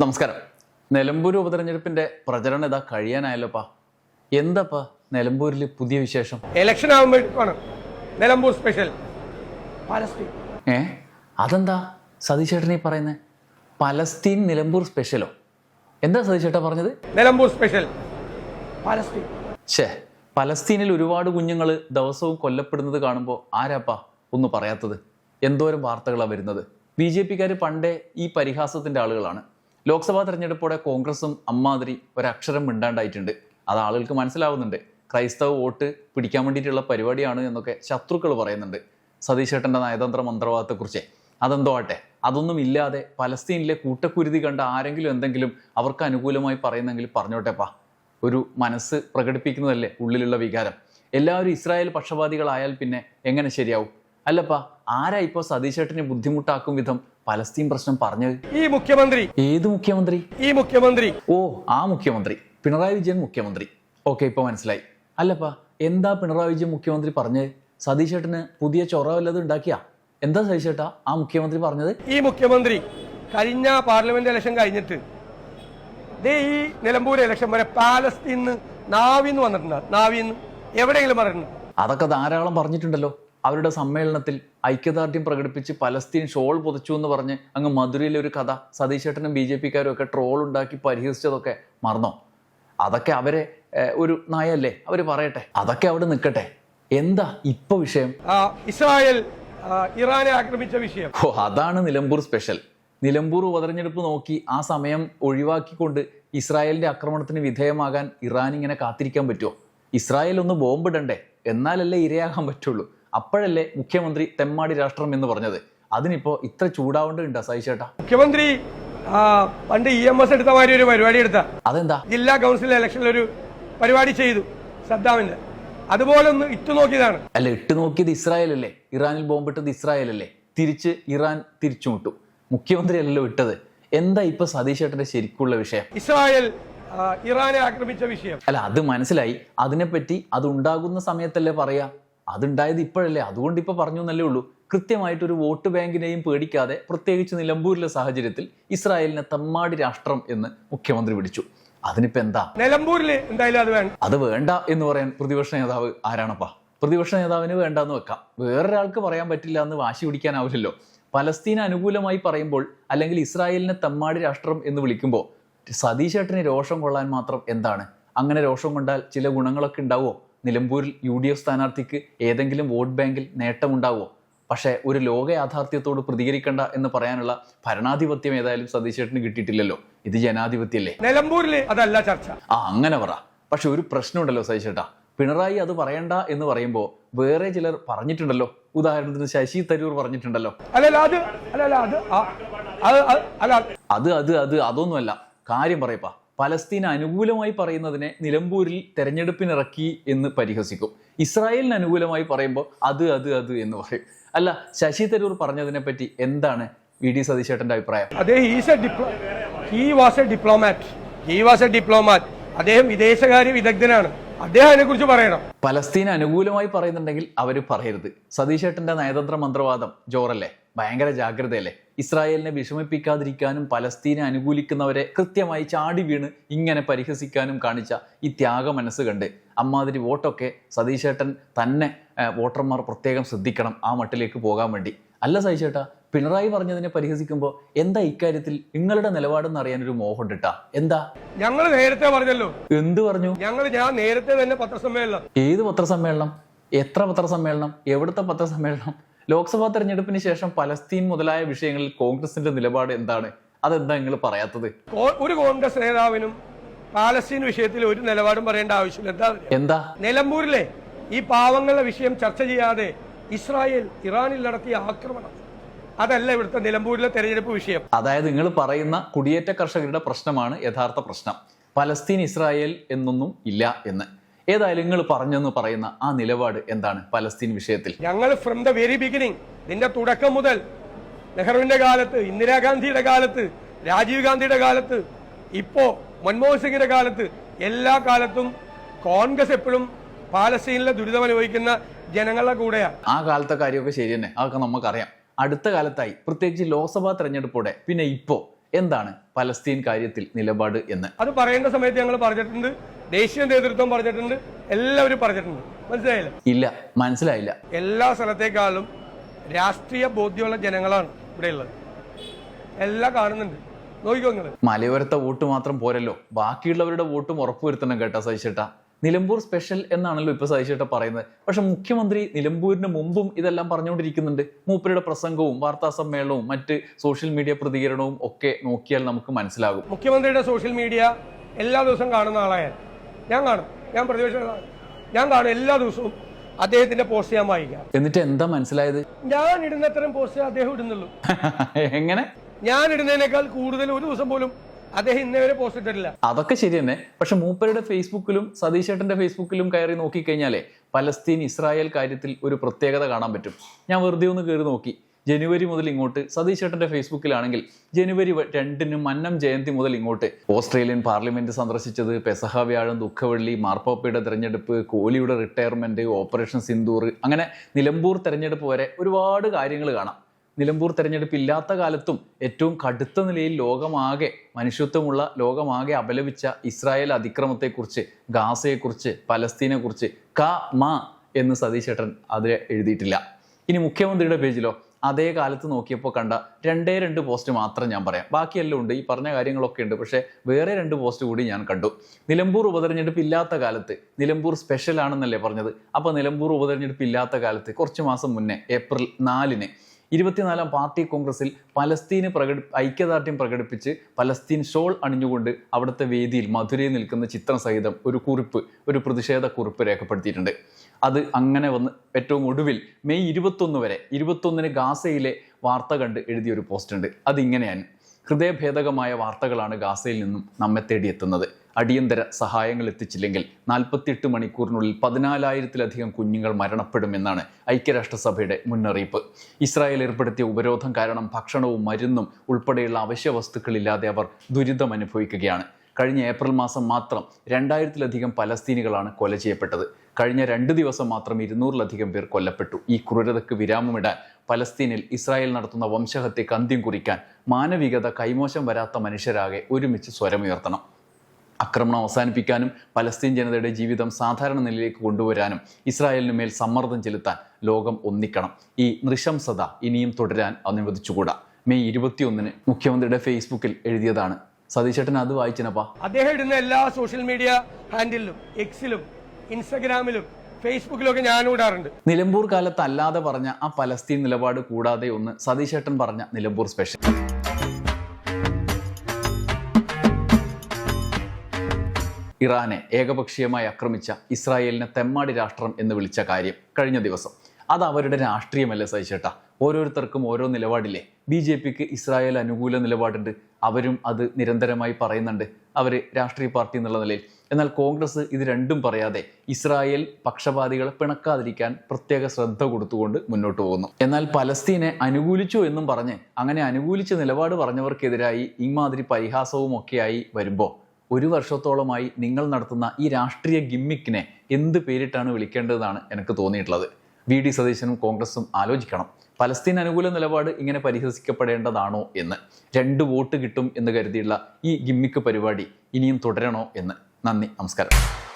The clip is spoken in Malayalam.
നമസ്കാരം. നിലമ്പൂർ ഉപതെരഞ്ഞെടുപ്പിന്റെ പ്രചരണം ഇതാ കഴിയാനായല്ലോപ്പാ. എന്താപ്പാ നിലമ്പൂരിൽ പുതിയ വിശേഷം? ഇലക്ഷൻ ആകുമ്പോഴേക്കാണ് നിലമ്പൂർ സ്പെഷ്യൽ പാലസ്തീൻ. ഏ? അതെന്താ സതീശേട്ടൻ ഈ പറയുന്നത് പലസ്തീൻ നിലമ്പൂർ സ്പെഷ്യലോ എന്താ സതീശേട്ടാ പറഞ്ഞത്? Nilambur special Palestine. ഷേ പലസ്തീനിൽ ഒരുപാട് കുഞ്ഞുങ്ങൾ ദിവസവും കൊല്ലപ്പെടുന്നത് കാണുമ്പോൾ ആരാപ്പാ ഒന്ന് പറയാത്തത്? എന്തോരം വാർത്തകളാണ് വരുന്നത്? ബി ജെ പിക്കാർ പണ്ടേ ഈ പരിഹാസത്തിന്റെ ആളുകളാണ്. ലോക്സഭാ തെരഞ്ഞെടുപ്പോടെ കോൺഗ്രസും അമ്മാതിരി ഒരക്ഷരം മിണ്ടാണ്ടായിട്ടുണ്ട്. അത് ആളുകൾക്ക് മനസ്സിലാവുന്നുണ്ട്. ക്രൈസ്തവ വോട്ട് പിടിക്കാൻ വേണ്ടിയിട്ടുള്ള പരിപാടിയാണ് എന്നൊക്കെ ശത്രുക്കൾ പറയുന്നുണ്ട്. സതീശേട്ടന്റെ നയതന്ത്ര മന്ത്രവാദത്തെക്കുറിച്ച്. അതെന്തോ ആട്ടെ? അതൊന്നും ഇല്ലാതെ പലസ്തീനിലെ കൂട്ടക്കുരുതി കണ്ട ആരെങ്കിലും എന്തെങ്കിലും അവർക്ക് അനുകൂലമായി പറയുന്നെങ്കിൽ പറഞ്ഞോട്ടെപ്പാ ഒരു മനസ്സ് പ്രകടിപ്പിക്കുന്നതല്ലേ ഉള്ളിലുള്ള വികാരം. എല്ലാവരും ഇസ്രായേൽ പക്ഷപാതികളായാൽ പിന്നെ എങ്ങനെ ശരിയാവും? അല്ലപ്പാ ആരാ ഇപ്പോൾ സതീശേട്ടനെ ബുദ്ധിമുട്ടാക്കും വിധം പലസ്തീൻ പ്രശ്നം പറഞ്ഞത് ഈ മുഖ്യമന്ത്രി. ഏത് മുഖ്യമന്ത്രി? ഈ മുഖ്യമന്ത്രി. ഓ ആ മുഖ്യമന്ത്രി. പിണറായി വിജയൻ മുഖ്യമന്ത്രി. ഓക്കെ ഇപ്പൊ മനസ്സിലായി. അല്ലപ്പാ എന്താ പിണറായി വിജയൻ മുഖ്യമന്ത്രി പറഞ്ഞത് സതീഷേട്ടന് പുതിയ ചൊറ വല്ലതും ഉണ്ടാക്കിയാ? എന്താ സതീഷേട്ടാ ആ മുഖ്യമന്ത്രി പറഞ്ഞത്? ഈ മുഖ്യമന്ത്രി കഴിഞ്ഞ പാർലമെന്റ് ഇലക്ഷൻ കഴിഞ്ഞിട്ട് ദേ ഈ നിലമ്പൂർ ഇലക്ഷൻ വരെ പാലസ്തീന്ന് നാവിന്ന് വന്നിട്ടുണ്ട് നാവിന്ന്. എവിടെയെങ്കിലും പറഞ്ഞിട്ടുണ്ട് അതൊക്കെ ധാരാളം പറഞ്ഞിട്ടുണ്ടല്ലോ. അവരുടെ സമ്മേളനത്തിൽ ഐക്യദാർഢ്യം പ്രകടിപ്പിച്ച് പലസ്തീൻ ഷോൾ പൊതിച്ചു എന്ന് പറഞ്ഞ് അങ്ങ് മധുരയിലെ ഒരു കഥ സതീശേട്ടനും ബി ജെ പിക്കാരും ഒക്കെ ട്രോൾ ഉണ്ടാക്കി പരിഹസിച്ചതൊക്കെ മറന്നോ? അതൊക്കെ അവരെ ഒരു നയല്ലേ? അവർ പറയട്ടെ. അതൊക്കെ അവിടെ നിൽക്കട്ടെ. എന്താ ഇപ്പൊ വിഷയം? ഇസ്രായേൽ ഇറാനെ ആക്രമിച്ച വിഷയം. ഓ അതാണ് നിലമ്പൂർ സ്പെഷ്യൽ. നിലമ്പൂർ ഉപതെരഞ്ഞെടുപ്പ് നോക്കി ആ സമയം ഒഴിവാക്കിക്കൊണ്ട് ഇസ്രായേലിന്റെ ആക്രമണത്തിന് വിധേയമാകാൻ ഇറാൻ ഇങ്ങനെ കാത്തിരിക്കാൻ പറ്റുമോ ഇസ്രായേൽ ഒന്ന് ബോംബിടണ്ടേ? എന്നാലല്ലേ ഇരയാകാൻ പറ്റുള്ളൂ. അപ്പോഴല്ലേ മുഖ്യമന്ത്രി തെമ്മാടി രാഷ്ട്രം എന്ന് പറഞ്ഞത്? അതിനിപ്പോ ഇത്ര ചൂടാവേണ്ടതുണ്ട് സായി ചേട്ടാ? മുഖ്യമന്ത്രി പണ്ട് ഇ എം എസ് എടുത്ത മാതിരി ഒരു പരിപാടി എടുത്ത. അതെന്താ? ജില്ലാ കൗൺസിൽ ഇലക്ഷനിൽ ഒരു പരിപാടി ചെയ്തു സദ്ദാമിന്റെ അതുപോലെ ഒന്ന് ഇട്ടു നോക്കിയതാണ്. അല്ല ഇട്ടു നോക്കിയത് ഇസ്രായേൽ അല്ലേ ഇറാനിൽ ബോംബിട്ടത് ഇസ്രായേൽ അല്ലേ തിരിച്ച് ഇറാൻ തിരിച്ചുമുട്ടു മുഖ്യമന്ത്രി അല്ലല്ലോ ഇട്ടത് എന്താ ഇപ്പൊ സതീശേട്ടന്റെ ശരിക്കുള്ള വിഷയം? ഇസ്രായേൽ ഇറാനെ ആക്രമിച്ച വിഷയം. അല്ല അത് മനസ്സിലായി. അതിനെപ്പറ്റി അത് ഉണ്ടാകുന്ന സമയത്തല്ലേ പറയാ? അതുണ്ടായത് ഇപ്പോഴല്ലേ? അതുകൊണ്ട് ഇപ്പോൾ പറഞ്ഞു എന്നല്ലേ ഉള്ളൂ. കൃത്യമായിട്ടൊരു വോട്ട് ബാങ്കിനെയും പേടിക്കാതെ പ്രത്യേകിച്ച് നിലമ്പൂരിലെ സാഹചര്യത്തിൽ ഇസ്രായേലിനെ തമ്മാടി രാഷ്ട്രം എന്ന് മുഖ്യമന്ത്രി വിളിച്ചു. അതിനിപ്പോ എന്താ? നിലമ്പൂരിൽ എന്തായാലും അത് വേണ്ട. അത് വേണ്ട എന്ന് പറയാൻ പ്രതിപക്ഷ നേതാവ് ആരാണപ്പാ? പ്രതിപക്ഷ നേതാവിന് വേണ്ടെന്ന് വെക്കാം. വേറൊരാൾക്ക് പറയാൻ പറ്റില്ല എന്ന് വാശി പിടിക്കാനാവില്ലല്ലോ. പലസ്തീൻ അനുകൂലമായി പറയുമ്പോൾ അല്ലെങ്കിൽ ഇസ്രായേലിനെ തമ്മാടി രാഷ്ട്രം എന്ന് വിളിക്കുമ്പോൾ സതീശേട്ടന് രോഷം കൊള്ളാൻ മാത്രം എന്താണ്? അങ്ങനെ രോഷം കൊണ്ടാൽ ചില ഗുണങ്ങളൊക്കെ ഉണ്ടാവുമോ നിലമ്പൂരിൽ യു ഡി എഫ് സ്ഥാനാർത്ഥിക്ക് ഏതെങ്കിലും വോട്ട് ബാങ്കിൽ നേട്ടമുണ്ടാവുമോ? പക്ഷേ ഒരു ലോക യാഥാർത്ഥ്യത്തോട് പ്രതികരിക്കണ്ട എന്ന് പറയാനുള്ള ഭരണാധിപത്യം ഏതായാലും സതീശേട്ടന് കിട്ടിയിട്ടില്ലല്ലോ. ഇത് ജനാധിപത്യല്ലേ? നിലമ്പൂരിൽ അതല്ല ചർച്ച. ആ അങ്ങനെ പറ. പക്ഷെ ഒരു പ്രശ്നമുണ്ടല്ലോ സതീശേട്ടാ. പിണറായി അത് പറയണ്ട എന്ന് പറയുമ്പോൾ വേറെ ചിലർ പറഞ്ഞിട്ടുണ്ടല്ലോ. ഉദാഹരണത്തിന് ശശി തരൂർ പറഞ്ഞിട്ടുണ്ടല്ലോ. അല്ലല്ല അത് അല്ലല്ല അത് അത് അത് അതൊന്നുമല്ല. കാര്യം പറയപ്പാ. പലസ്തീന് അനുകൂലമായി പറയുന്നതിനെ നിലമ്പൂരിൽ തെരഞ്ഞെടുപ്പിനിറക്കി എന്ന് പരിഹസിക്കും. ഇസ്രായേലിന് അനുകൂലമായി പറയുമ്പോൾ അത് അത് അത് എന്ന് പറയും. അല്ല ശശി തരൂർ പറഞ്ഞതിനെ പറ്റി എന്താണ് വി ഡി സതീശേട്ടന്റെ അഭിപ്രായം? അദ്ദേഹം വിദേശകാര്യ വിദഗ്ധനാണ്. അദ്ദേഹം അതിനെ കുറിച്ച് പറയണം. പലസ്തീൻ അനുകൂലമായി പറയുന്നുണ്ടെങ്കിൽ അവർ പറയരുത്. സതീശേട്ടന്റെ നയതന്ത്ര മന്ത്രവാദം ജോറല്ലേ? ഭയങ്കര ജാഗ്രതയല്ലേ? ഇസ്രായേലിനെ വിഷമിപ്പിക്കാതിരിക്കാനും പലസ്തീനെ അനുകൂലിക്കുന്നവരെ കൃത്യമായി ചാടി വീണ് ഇങ്ങനെ പരിഹസിക്കാനും കാണിച്ച ഈ ത്യാഗ മനസ്സ് കണ്ട് അമ്മാതിരി വോട്ടൊക്കെ സതീശേട്ടൻ തന്നെ വോട്ടർമാർ പ്രത്യേകം ശ്രദ്ധിക്കണം ആ മട്ടിലേക്ക് പോകാൻ വേണ്ടി. അല്ല സതീശേട്ടാ പിണറായി പറഞ്ഞതിനെ പരിഹസിക്കുമ്പോൾ എന്താ ഇക്കാര്യത്തിൽ നിങ്ങളുടെ നിലപാടെന്ന് അറിയാൻ ഒരു മോഹം ഉണ്ടിട്ടാ എന്താ? ഞങ്ങൾ നേരത്തെ പറഞ്ഞല്ലോ. എന്ത് പറഞ്ഞു? ഞങ്ങൾ ഞാൻ നേരത്തെ തന്നെ പത്രസമ്മേളനം. ഏത് പത്രസമ്മേളനം? എത്ര പത്രസമ്മേളനം? എവിടുത്തെ പത്രസമ്മേളനം? ലോക്സഭാ തെരഞ്ഞെടുപ്പിന് ശേഷം പലസ്തീൻ മുതലായ വിഷയങ്ങളിൽ കോൺഗ്രസിന്റെ നിലപാട് എന്താണ്? അതെന്താ നിങ്ങൾ പറയാത്തത്? ഒരു കോൺഗ്രസ് നേതാവിനും പാലസ്തീൻ വിഷയത്തിൽ ഒരു നിലപാടും പറയേണ്ട ആവശ്യമില്ല. എന്താ എന്താ? നിലമ്പൂരിലെ ഈ പാവങ്ങളുടെ വിഷയം ചർച്ച ചെയ്യാതെ ഇസ്രായേൽ ഇറാനിൽ നടത്തിയ ആക്രമണം. അതല്ല ഇവിടുത്തെ നിലമ്പൂരിലെ തെരഞ്ഞെടുപ്പ് വിഷയം. അതായത് നിങ്ങൾ പറയുന്ന കുടിയേറ്റ കർഷകരുടെ പ്രശ്നമാണ് യഥാർത്ഥ പ്രശ്നം. പലസ്തീൻ ഇസ്രായേൽ എന്നൊന്നും ഇല്ല എന്ന്. ഏതായാലും നിങ്ങൾ പറഞ്ഞെന്ന് പറയുന്ന ആ നിലപാട് എന്താണ് പലസ്തീൻ വിഷയത്തിൽ? ഞങ്ങൾ ഫ്രം ദ വെരി ബിഗിനിങ് ഇതിന്റെ തുടക്കം മുതൽ നെഹ്റുവിന്റെ കാലത്ത് ഇന്ദിരാഗാന്ധിയുടെ കാലത്ത് രാജീവ് ഗാന്ധിയുടെ കാലത്ത് ഇപ്പോ മൻമോഹൻ സിംഗിന്റെ കാലത്ത് എല്ലാ കാലത്തും കോൺഗ്രസ് എപ്പോഴും പാലസ്തീനിലെ ദുരിതം അനുഭവിക്കുന്ന ജനങ്ങളുടെ കൂടെയാണ് ആ കാലത്തെ കാര്യമൊക്കെ ശരി തന്നെ അതൊക്കെ നമുക്കറിയാം. അടുത്ത കാലത്തായി പ്രത്യേകിച്ച് ലോക്സഭാ തെരഞ്ഞെടുപ്പോടെ പിന്നെ ഇപ്പോ എന്താണ് പലസ്തീൻ കാര്യത്തിൽ നിലപാട് എന്ന്? അത് പറയേണ്ട സമയത്ത് ഞങ്ങൾ പറഞ്ഞിട്ടുണ്ട്. ദേശീയ നേതൃത്വം പറഞ്ഞിട്ടുണ്ട്. എല്ലാവരും പറഞ്ഞിട്ടുണ്ട്. മനസ്സിലായില്ല? ഇല്ല മനസ്സിലായില്ല. എല്ലാ സ്ഥലത്തേക്കാളും രാഷ്ട്രീയ ബോധ്യമുള്ള ജനങ്ങളാണ് ഇവിടെ ഉള്ളത്. എല്ലാം കാണുന്നുണ്ട്. നോക്കിക്കോ നിങ്ങൾ മലയോരത്തെ വോട്ട് മാത്രം പോരല്ലോ. ബാക്കിയുള്ളവരുടെ വോട്ടും ഉറപ്പുവരുത്തണം കേട്ടോ സഹിച്ചേട്ട നിലമ്പൂർ സ്പെഷ്യൽ എന്നാണല്ലോ ഇപ്പൊ സതീശേട്ട പറയുന്നത്. പക്ഷെ മുഖ്യമന്ത്രി നിലമ്പൂരിന് മുമ്പും ഇതെല്ലാം പറഞ്ഞുകൊണ്ടിരിക്കുന്നുണ്ട്. മൂപ്പരുടെ പ്രസംഗവും വാർത്താ സമ്മേളനവും മറ്റ് സോഷ്യൽ മീഡിയ പ്രതികരണവും ഒക്കെ നോക്കിയാൽ നമുക്ക് മനസ്സിലാകും. മുഖ്യമന്ത്രിയുടെ സോഷ്യൽ മീഡിയ എല്ലാ ദിവസവും കാണുന്ന ആളായാൽ ഞാൻ കാണും. ഞാൻ പ്രതിപക്ഷ ഞാൻ കാണും എല്ലാ ദിവസവും അദ്ദേഹത്തിന്റെ പോസ്റ്റ് ഞാൻ വായിക്കാം. എന്നിട്ട് എന്താ മനസ്സിലായത്? ഞാൻ ഇടുന്ന അത്തരം പോസ്റ്റ് അദ്ദേഹം ഇടുന്നുള്ളൂ. എങ്ങനെ? ഞാൻ ഇടുന്നതിനേക്കാൾ കൂടുതൽ ഒരു ദിവസം പോലും അദ്ദേഹം ഇന്നേ വരെ പോസ്റ്റ് ഇട്ടിട്ടില്ല. അതൊക്കെ ശരി തന്നെ. പക്ഷെ മൂപ്പരുടെ ഫേസ്ബുക്കിലും സതീശേട്ടന്റെ ഫേസ്ബുക്കിലും കയറി നോക്കിക്കഴിഞ്ഞാലേ പലസ്തീൻ ഇസ്രായേൽ കാര്യത്തിൽ ഒരു പ്രത്യേകത കാണാൻ പറ്റും. ഞാൻ വെറുതെ ഒന്ന് കയറി നോക്കി. ജനുവരി മുതൽ ഇങ്ങോട്ട് സതീശേട്ടന്റെ ഫേസ്ബുക്കിലാണെങ്കിൽ ജനുവരി രണ്ടിന് മന്നം ജയന്തി മുതൽ ഇങ്ങോട്ട് ഓസ്ട്രേലിയൻ പാർലമെന്റ് സന്ദർശിച്ചത് പെസഹ വ്യാഴം ദുഃഖവെള്ളി മാർപ്പാപ്പയുടെ തെരഞ്ഞെടുപ്പ് കോഹ്ലിയുടെ റിട്ടയർമെന്റ് ഓപ്പറേഷൻ സിന്ദൂർ അങ്ങനെ നിലമ്പൂർ തെരഞ്ഞെടുപ്പ് വരെ ഒരുപാട് കാര്യങ്ങൾ കാണാം. നിലമ്പൂർ തെരഞ്ഞെടുപ്പ് ഇല്ലാത്ത കാലത്തും ഏറ്റവും കടുത്ത നിലയിൽ ലോകമാകെ മനുഷ്യത്വമുള്ള ലോകമാകെ അപലപിച്ച ഇസ്രായേൽ അതിക്രമത്തെക്കുറിച്ച് ഗാസയെക്കുറിച്ച് പലസ്തീനെക്കുറിച്ച് ക മ എന്ന് സതീശ് ചേട്ടൻ അത് എഴുതിയിട്ടില്ല. ഇനി മുഖ്യമന്ത്രിയുടെ പേജിലോ അതേ കാലത്ത് നോക്കിയപ്പോൾ കണ്ട രണ്ടേ രണ്ട് പോസ്റ്റ് മാത്രം ഞാൻ പറയാം. ബാക്കിയെല്ലാം ഉണ്ട്. ഈ പറഞ്ഞ കാര്യങ്ങളൊക്കെ ഉണ്ട്. പക്ഷേ വേറെ രണ്ട് പോസ്റ്റ് കൂടി ഞാൻ കണ്ടു. നിലമ്പൂർ ഉപതെരഞ്ഞെടുപ്പ് ഇല്ലാത്ത കാലത്ത് നിലമ്പൂർ സ്പെഷ്യൽ ആണെന്നല്ലേ പറഞ്ഞത്? അപ്പോൾ നിലമ്പൂർ ഉപതെരഞ്ഞെടുപ്പ് ഇല്ലാത്ത കാലത്ത് കുറച്ച് മാസം മുന്നേ ഏപ്രിൽ നാലിന് ഇരുപത്തിനാലാം പാർട്ടി കോൺഗ്രസിൽ പലസ്തീന് പ്രകടി ഐക്യദാർഢ്യം പ്രകടിപ്പിച്ച് പലസ്തീൻ ഷോൾ അണിഞ്ഞുകൊണ്ട് അവിടുത്തെ വേദിയിൽ മധുരയിൽ നിൽക്കുന്ന ചിത്രം സഹിതം ഒരു കുറിപ്പ് ഒരു പ്രതിഷേധ കുറിപ്പ് രേഖപ്പെടുത്തിയിട്ടുണ്ട്. അത് അങ്ങനെ വന്ന് ഏറ്റവും ഒടുവിൽ മെയ് ഇരുപത്തൊന്ന് വരെ ഇരുപത്തൊന്നിന് ഗാസയിലെ വാർത്ത കണ്ട് എഴുതിയൊരു പോസ്റ്റ് ഉണ്ട് അതിങ്ങനെയാണ്. ഹൃദയഭേദകമായ വാർത്തകളാണ് ഗാസയിൽ നിന്നും നമ്മെ തേടിയെത്തുന്നത്. അടിയന്തര സഹായങ്ങൾ എത്തിച്ചില്ലെങ്കിൽ നാൽപ്പത്തിയെട്ട് മണിക്കൂറിനുള്ളിൽ പതിനാലായിരത്തിലധികം കുഞ്ഞുങ്ങൾ മരണപ്പെടുമെന്നാണ് ഐക്യരാഷ്ട്രസഭയുടെ മുന്നറിയിപ്പ്. ഇസ്രായേൽ ഏർപ്പെടുത്തിയ ഉപരോധം കാരണം ഭക്ഷണവും മരുന്നും ഉൾപ്പെടെയുള്ള അവശ്യ വസ്തുക്കളില്ലാതെ അവർ ദുരിതം അനുഭവിക്കുകയാണ്. കഴിഞ്ഞ ഏപ്രിൽ മാസം മാത്രം രണ്ടായിരത്തിലധികം പലസ്തീനികളാണ് കൊല ചെയ്യപ്പെട്ടത്. കഴിഞ്ഞ രണ്ട് ദിവസം മാത്രം ഇരുന്നൂറിലധികം പേർ കൊല്ലപ്പെട്ടു. ഈ ക്രൂരതയ്ക്ക് വിരാമമിടാൻ പലസ്തീനിൽ ഇസ്രായേൽ നടത്തുന്ന വംശഹത്യക്ക് അന്ത്യം കുറിക്കാൻ മാനവികത കൈമോശം വരാത്ത മനുഷ്യരാകെ ഒരുമിച്ച് സ്വരമുയർത്തണം. ആക്രമണം അവസാനിപ്പിക്കാനും പലസ്തീൻ ജനതയുടെ ജീവിതം സാധാരണ നിലയിലേക്ക് കൊണ്ടുവരാനും ഇസ്രായേലിന് മേൽ സമ്മർദ്ദം ചെലുത്താൻ ലോകം ഒന്നിക്കണം. ഈ നൃശംസത ഇനിയും തുടരാൻ അനുവദിച്ചുകൂടാ. മെയ് ഇരുപത്തിയൊന്നിന് മുഖ്യമന്ത്രിയുടെ ഫേസ്ബുക്കിൽ എഴുതിയതാണ്. സതീശേട്ടൻ അത് വായിച്ചനപ്പാ? അദ്ദേഹം ഇടുന്ന എല്ലാ സോഷ്യൽ മീഡിയ ഹാൻഡിലും എക്സിലും ഇൻസ്റ്റഗ്രാമിലും ഫേസ്ബുക്കിലൊക്കെ ഞാൻ ഞാനും ഇടാറുണ്ട്. നിലമ്പൂർ കാലത്ത് അല്ലാതെ പറഞ്ഞ ആ പലസ്തീൻ നിലപാട് കൂടാതെ ഒന്ന് സതീശേട്ടൻ പറഞ്ഞ നിലമ്പൂർ സ്പെഷ്യൽ. ഇറാനെ ഏകപക്ഷീയമായി ആക്രമിച്ച ഇസ്രായേലിനെ തെമ്മാടി രാഷ്ട്രം എന്ന് വിളിച്ച കാര്യം കഴിഞ്ഞ ദിവസം. അത് അവരുടെ രാഷ്ട്രീയമല്ലേ സഹിച്ചേട്ടാ? ഓരോരുത്തർക്കും ഓരോ നിലപാടില്ലേ? ബി ജെ പിക്ക് ഇസ്രായേൽ അനുകൂല നിലപാടുണ്ട്. അവരും അത് നിരന്തരമായി പറയുന്നുണ്ട്. അവർ രാഷ്ട്രീയ പാർട്ടി എന്നുള്ള നിലയിൽ. എന്നാൽ കോൺഗ്രസ് ഇത് രണ്ടും പറയാതെ ഇസ്രായേൽ പക്ഷപാതികളെ പിണക്കാതിരിക്കാൻ പ്രത്യേക ശ്രദ്ധ കൊടുത്തുകൊണ്ട് മുന്നോട്ട് പോകുന്നു. എന്നാൽ പലസ്തീനെ അനുകൂലിച്ചു എന്നും പറഞ്ഞ് അങ്ങനെ അനുകൂലിച്ച നിലപാട് പറഞ്ഞവർക്കെതിരായി ഇമാതിരി പരിഹാസവും ഒക്കെയായി വരുമ്പോൾ ഒരു വർഷത്തോളമായി നിങ്ങൾ നടത്തുന്ന ഈ രാഷ്ട്രീയ ഗിമ്മിക്കിനെ എന്ത് പേരിട്ടാണ് വിളിക്കേണ്ടതെന്നാണ് എനിക്ക് തോന്നിയിട്ടുള്ളത്. വി. ഡി. സതീശനും കോൺഗ്രസും ആലോചിക്കണം. പലസ്തീൻ അനുകൂല നിലപാട് ഇങ്ങനെ പരിഹസിക്കപ്പെടേണ്ടതാണോ എന്ന്. രണ്ട് വോട്ട് കിട്ടും എന്ന് കരുതിയുള്ള ഈ ഗിമ്മിക്ക് പരിപാടി ഇനിയും തുടരണോ എന്ന്. നന്ദി നമസ്കാരം.